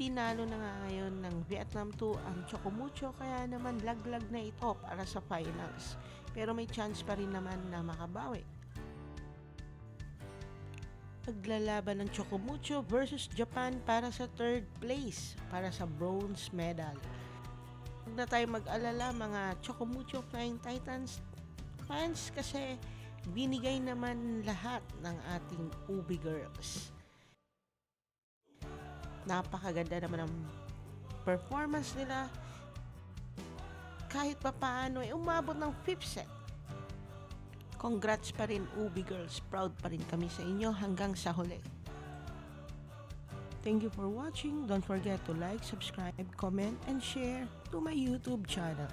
Tinalo na nga ngayon ng Vietnam 2 ang Chocomucho kaya naman laglag na ito para sa finals. Pero may chance pa rin naman na makabawi. Paglalaban ng Chocomucho versus Japan para sa third place para sa bronze medal. Huwag na tayo mag-alala mga Chocomucho Flying Titans fans kasi binigay naman lahat ng ating Ubi Girls. Napakaganda naman ang performance nila. Kahit pa paano, eh, umabot ng fifth set. Congrats pa rin, Ubi Girls. Proud pa rin kami sa inyo hanggang sa huli. Thank you for watching. Don't forget to like, subscribe, comment, and share to my YouTube channel.